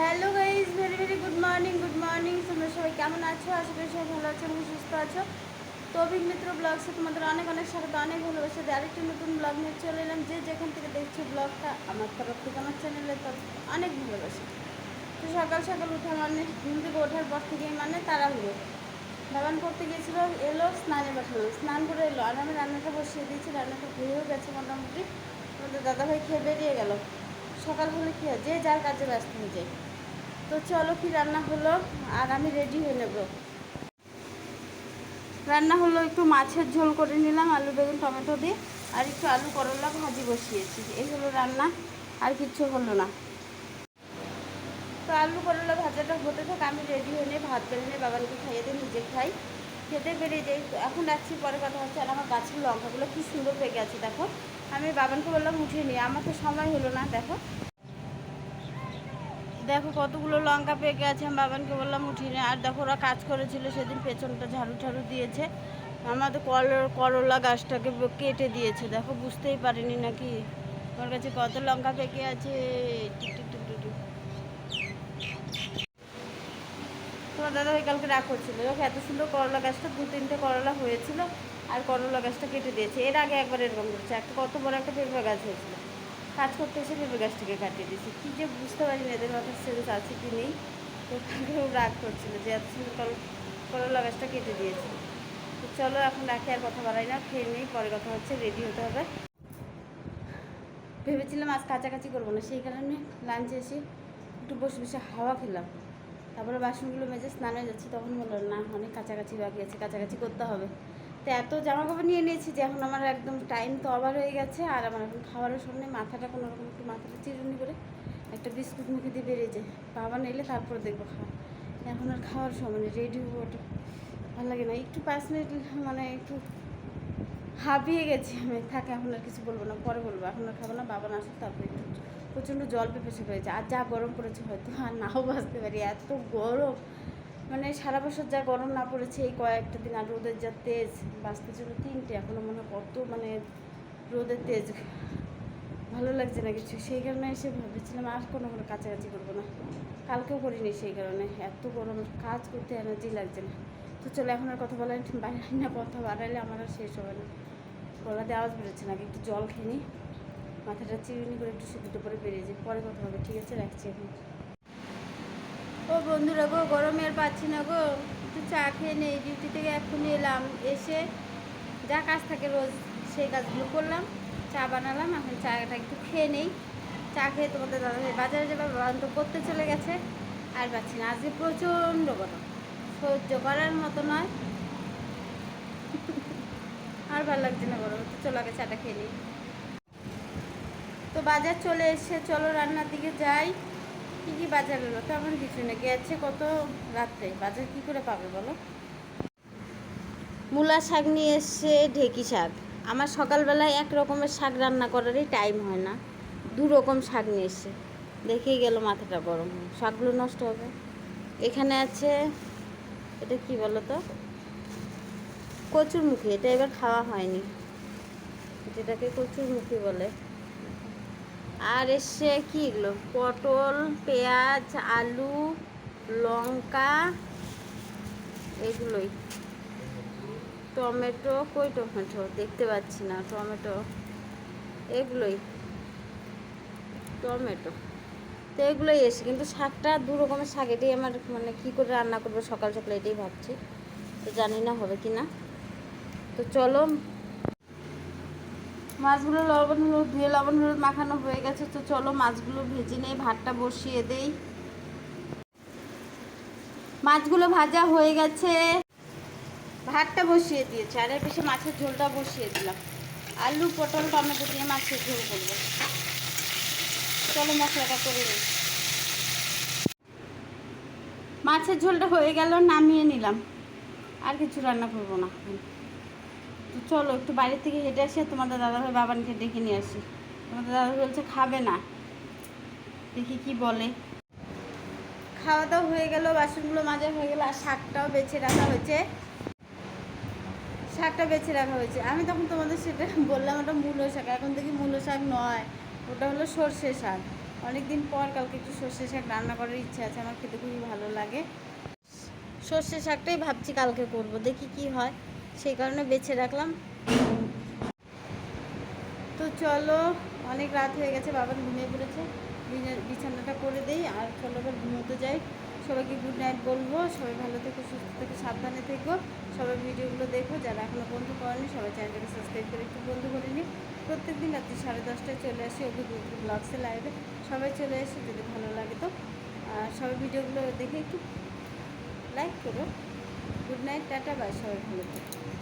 Hello guys very very good morning good morning তোমরা সবাই কেমন আছো? আশা করি সবাই ভালো আছো এবং সুস্থ আছো। তো অভিক মিত্র ব্লগসে তোমাদের অনেক অনেক স্বাগত, অনেক ভালোবাসা। দিয়ে আরেকটি নতুন ব্লগ নিয়ে চলে এলাম, যে যেখান থেকে দেখছ ব্লগটা, আমার তরফ থেকে, আমার চ্যানেলে অনেক ভালোবাসা। তো সকাল সকাল উঠা মানে ঘুম থেকে ওঠার পর থেকেই মানে তাড়াহুড়ো। বাগান করতে গিয়েছিল, এলো, স্নানে পাঠালো স্নান করে এলো। আর আমি রান্নাটা বসিয়ে দিয়েছি, রান্নাটা হয়েও গেছে মোটামুটি। আমাদের দাদাভাই খেয়ে বেরিয়ে গেল। সকাল হলে কী হয় যে যার কাজে ব্যস্ত হয়ে যায় তো চলো কি রান্না হলো? আর আমি রেডি হয়ে নেব। রান্না হলো একটু মাছের ঝোল করে নিলাম, আলু, বেগুন, টমেটো দিয়ে, আর একটু আলু করলা ভাজি বসিয়েছি। এই হলো রান্না, আর কিচ্ছু হলো না। তো আলু করলা ভাজাটা হতে থাক, আমি রেডি হয়ে নিয়ে ভাত বেড়ে নিয়ে বাবানকে খাইয়ে দিয়ে নিজে খাই। খেতে বেরিয়ে যাই। এখন রাখছি পরে কথা হচ্ছে। আর আমার গাছের লঙ্কাগুলো কি সুন্দর পেকে আছে, দেখো। আমি বাবানকে বললাম উঠিয়ে নিই আমার তো সময় হলো না, দেখো। দেখো কতগুলো লঙ্কা পেকে আছে, আমি বাবানকে বললাম উঠিয়ে আর দেখো ওরা কাজ করেছিল, সেদিন পেছনটা ঝাড়ু ঝাড়ু দিয়েছে। আমাদের কল করলা গাছটাকে কেটে দিয়েছে, দেখো বুঝতেই পারিনি নাকি। আমার কাছে কত লঙ্কা পেকে আছে। তোমার দাদা ওই কালকে রাগ করছিল, দেখো এত সুন্দর করলা গাছটা, দু তিনটে করলা হয়েছিল, আর করলা গাছটা কেটে দিয়েছে। এর আগে একবার এরকম করেছে একটা কত বড় একটা পেঁপে গাছ হয়েছিল। কাজ করতে এসে পেঁপে গাছটাকে কাটিয়ে দিয়েছি কী যে বুঝতে পারি না এদের মাথার সেন্স আছে কি নেই। তো কালকেও রাগ করছিল যে এত সুন্দর কল- করলা গাছটা কেটে দিয়েছে। তো চলো, এখন রাখি, আর কথা বাড়াই না, খেয়ে নেই, পরে কথা হচ্ছে রেডি হতে হবে। ভেবেছিলাম আজ কাছাকাছি করব না, সেই কারণে লাঞ্চে এসে একটু বসে বসে হাওয়া খেলাম। তারপরে বাসনগুলো মেজে স্নানে যাচ্ছি, তখন বলল, না, অনেক কাছাকাছি বাকি আছে কাছাকাছি করতে হবে। তো এত জামা কাপড় নিয়ে নিয়েছি যে এখন আমার একদম টাইম তো অভার হয়ে গেছে আর আমার এখন খাবারের সামনে মাথাটা কোনো রকম একটু মাথাটা চিরুনি করে একটা বিস্কুট মুখে দিয়ে বেরিয়েছে বাবা নিলে তারপরে দেখব খাওয়া। এখন আর খাওয়ার সময় রেডি হব ওটা। ভালো লাগে না, একটু পাঁচ মিনিট মানে একটু হাঁপিয়ে গেছি আমি। থাকে, এখন আর কিছু বলব না, পরে বলব। এখন আর খাব না, বাবা না আসুক, তারপরে একটু প্রচণ্ড জল পেপেছে হয়েছে। আর যা গরম পড়েছে হয়তো, আর নাও বাঁচতে পারি, এত গরম। মানে সারা বছর যা গরম না পড়েছে, এই কয়েকটা দিন আর রোদের যা তেজ, বাঁচতে ছিল তিনটে এখনও মনে কত মানে রোদের তেজ। ভালো লাগছে না কিছু, সেই কারণে এসে ভেবেছিলাম আর কোনো কোনো কাছাকাছি করব না। কালকেও করিনি সেই কারণে, এত গরম, কাজ করতে এনার্জি লাগছে না। তো চলো এখন আর কথা বলা বাড়াই না কথা বাড়াইলে আমার আর শেষ হবে না। গলাতে আওয়াজ বেরোচ্ছে না একটু জল খেয়ে মাথাটা চিরুনি করে একটু সিদ্ধ করে বেরিয়ে যাই, পরে কথা হবে, ঠিক আছে? রাখছি এখন। ও বন্ধুরা গো, গরমে আর পাচ্ছি না গো। একটু চা খেয়ে নেই ডিউটি থেকে এখনই এলাম। এসে যা কাজ থাকে রোজ সেই কাজগুলো করলাম, চা বানালাম। এখন চাটা একটু খেয়ে নেই। চা খেয়ে তোমাদের দাদা বাজারে যাবে বাবান করতে চলে গেছে। আর পাচ্ছি না। আজকে প্রচণ্ড গরম। সহ্য করার মতো নয়। আর ভালো লাগছে না গরম। তো চলো আগে চাটা খেয়ে নিই। তো বাজার চলে এসে চলো রান্নার দিকে যাই। কী কী বাজার এলো তেমন কিছু না গেছে কত রাত্রে? বাজার কি করে পাবে বলো? মূলা শাক নিয়ে এসছে ঢেকি শাক। আমার সকালবেলায় এক রকমের শাক রান্না করারই টাইম হয় না। দু রকম শাক নিয়ে এসছে। দেখেই গেল মাথাটা গরম। শাকগুলো নষ্ট হবে। এখানে আছে, এটা কি বলো তো? কচুরমুখী। এটা এবার খাওয়া হয়নি। যেটাকে কচুরমুখী বলে। আর এসে কি এগুলো? পটল, পেঁয়াজ, আলু, লঙ্কা, এগুলোই। টমেটো, কই টমেটো? দেখতে পাচ্ছি না, টমেটো। এগুলোই। টমেটো। তো এগুলোই এসে কিন্তু শাকটা দু রকমের শাক, এটাই আমার মানে কী করে রান্না করব সকাল সকাল এটাই ভাবছি। তো জানি না হবে কি না তো চলো মাছগুলো লবণ হলুদ ধুয়ে লবণ হলুদ মাখানো হয়ে গেছে, তো চলো মাছগুলো ভেজে নেই, ভাতটা বসিয়ে দেই। মাছগুলো ভাজা হয়ে গেছে। ভাতটা বসিয়ে দিয়েছে, আর এর পিছনে মাছের ঝোলটা বসিয়ে দিলাম। আলু, পটল, টমেটো দিয়ে মাছের ঝোল করব। চলো মশলাটা করে নিই। মাছের ঝোলটা হয়ে গেল, নামিয়ে নিলাম। আর কিছু রান্না করব না তো চলো, একটু বাইরে থেকে হেঁটে আসি আর তোমাদের দাদাভাই বাবানকে ডেকে নিয়ে আসি। তোমাদের দাদা বলছে খাবে না। দেখি কি বলে। খাওয়া দাওয়া হয়ে গেল, বাসনগুলো মাজা হয়ে গেল, আর শাকটাও বেছে রাখা হয়েছে। শাকটা বেছে রাখা হয়েছে। আমি তখন তোমাদের সেটা বললাম, ওটা মূলো শাক। এখন দেখি মূলো শাক নয়, ওটা হলো সর্ষে শাক। অনেক দিন পর কালকে একটু সর্ষে শাক রান্না করার ইচ্ছা আছে, আমার খেতে খুবই ভালো লাগে। সর্ষে শাকটাই ভাবছি কালকে করব, দেখি কি হয়। সেই কারণে বেছে রাখলাম। তো চলো, অনেক রাত হয়ে গেছে, বাবা ঘুমিয়ে পড়েছে। বিছানাটা করে দেই, আর চলো এবার ঘুমোতে যাই। সবাইকে গুড নাইট বলব, সবাই ভালো থেকো, সুস্থ থেকো, সাবধানে থেকো। সবাই ভিডিওগুলো দেখো, যারা এখনও বন্ধু করেনি সবাই চ্যানেলটাকে সাবস্ক্রাইব করে একটু বন্ধু করে নিই প্রত্যেক দিন রাত্রি সাড়ে দশটায় চলে আসি অভিজ্ঞতা ব্লগসে লাইভে সবাই চলে এসে যদি ভালো লাগে তো। আর সবাই ভিডিওগুলো দেখে একটু লাইক করো। গুড নাইট টাটা বাই সবাই ভালো থেকো